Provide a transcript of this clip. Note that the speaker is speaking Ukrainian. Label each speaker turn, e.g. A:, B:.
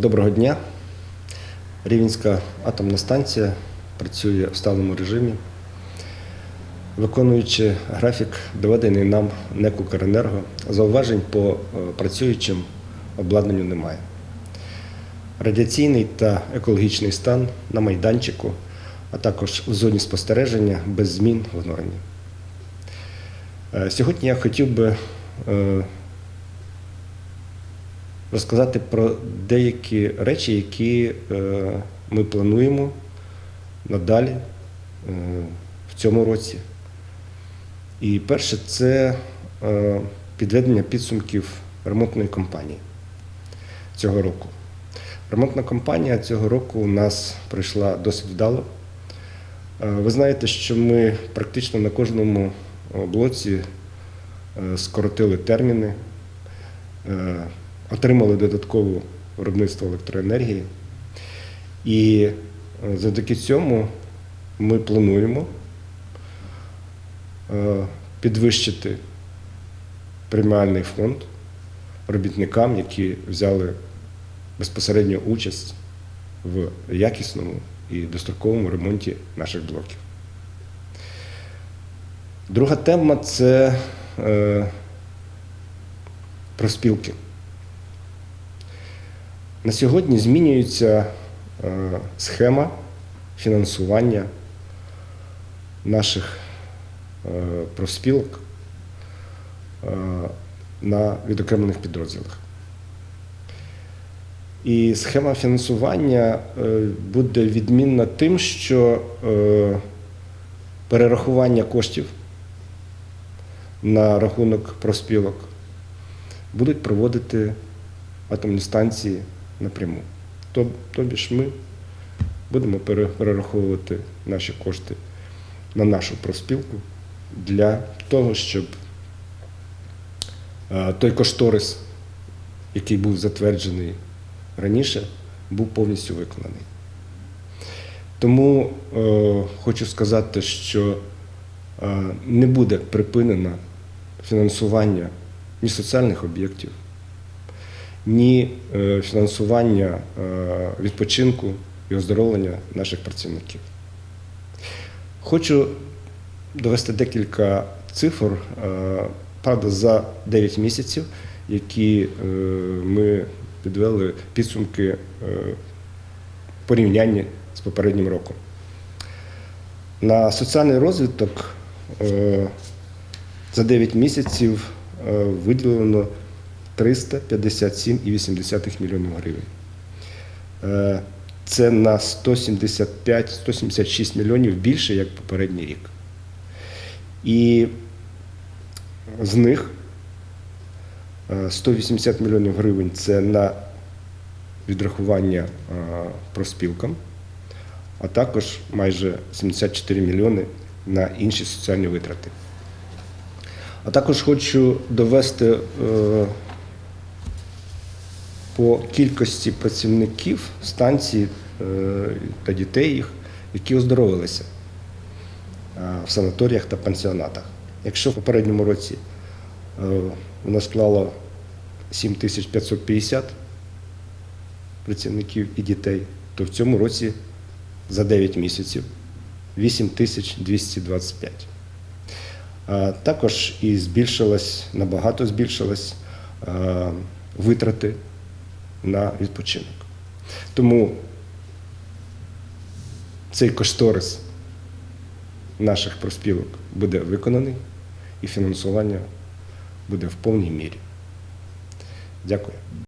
A: Доброго дня. Рівненська атомна станція працює в сталому режимі, виконуючи графік, доведений нам НЕК «Укренерго», зауважень по е, працюючим обладнанню немає. Радіаційний та екологічний стан на майданчику, а також в зоні спостереження без змін в нормі. Е, Сьогодні я хотів би е, розказати про деякі речі, які е, ми плануємо надалі е, в цьому році. І перше це е, підведення підсумків ремонтної кампанії цього року. Ремонтна кампанія цього року у нас пройшла досить вдало. Ви знаєте, що ми практично на кожному блоці скоротили терміни, отримали додаткове виробництво електроенергії. І е, завдяки цьому ми плануємо е, підвищити преміальний фонд робітникам, які взяли безпосередню участь в якісному і достроковому ремонті наших блоків. Друга тема це е, профспілки. На сьогодні змінюється е, схема фінансування наших е, профспілок е, на відокремлених підрозділах. І схема фінансування буде відмінна тим, що перерахування коштів на рахунок профспілок будуть проводити атомні станції напряму. Тоб- Тобі ж ми будемо перераховувати наші кошти на нашу профспілку для того, щоб е, той кошторис, який був затверджений раніше, був повністю виконаний. Тому е, хочу сказати, що е, не буде припинено фінансування ні соціальних об'єктів, ні е, фінансування е, відпочинку і оздоровлення наших працівників. Хочу довести декілька цифр, е, правда, за 9 місяців, які ми підвели підсумки е, порівняння з попереднім роком. На соціальний розвиток за 9 місяців виділено 357,8 мільйонів гривень. Е, Це на 175-176 мільйонів більше, як попередній рік. І з них е, 180 мільйонів гривень це на відрахування е, профспілкам, а також майже 74 мільйони на інші соціальні витрати. А також хочу довести е, по кількості працівників станції е, та дітей їх, які оздоровилися е, в санаторіях та пансіонатах. Якщо в попередньому році е, у нас склало 7550 працівників і дітей, то в цьому році за 9 місяців 8225. А Також і збільшилось, набагато збільшилось е, витрати на відпочинок. Тому цей кошторис наших проспілок буде виконаний і фінансування буде в повній мірі. Дякую.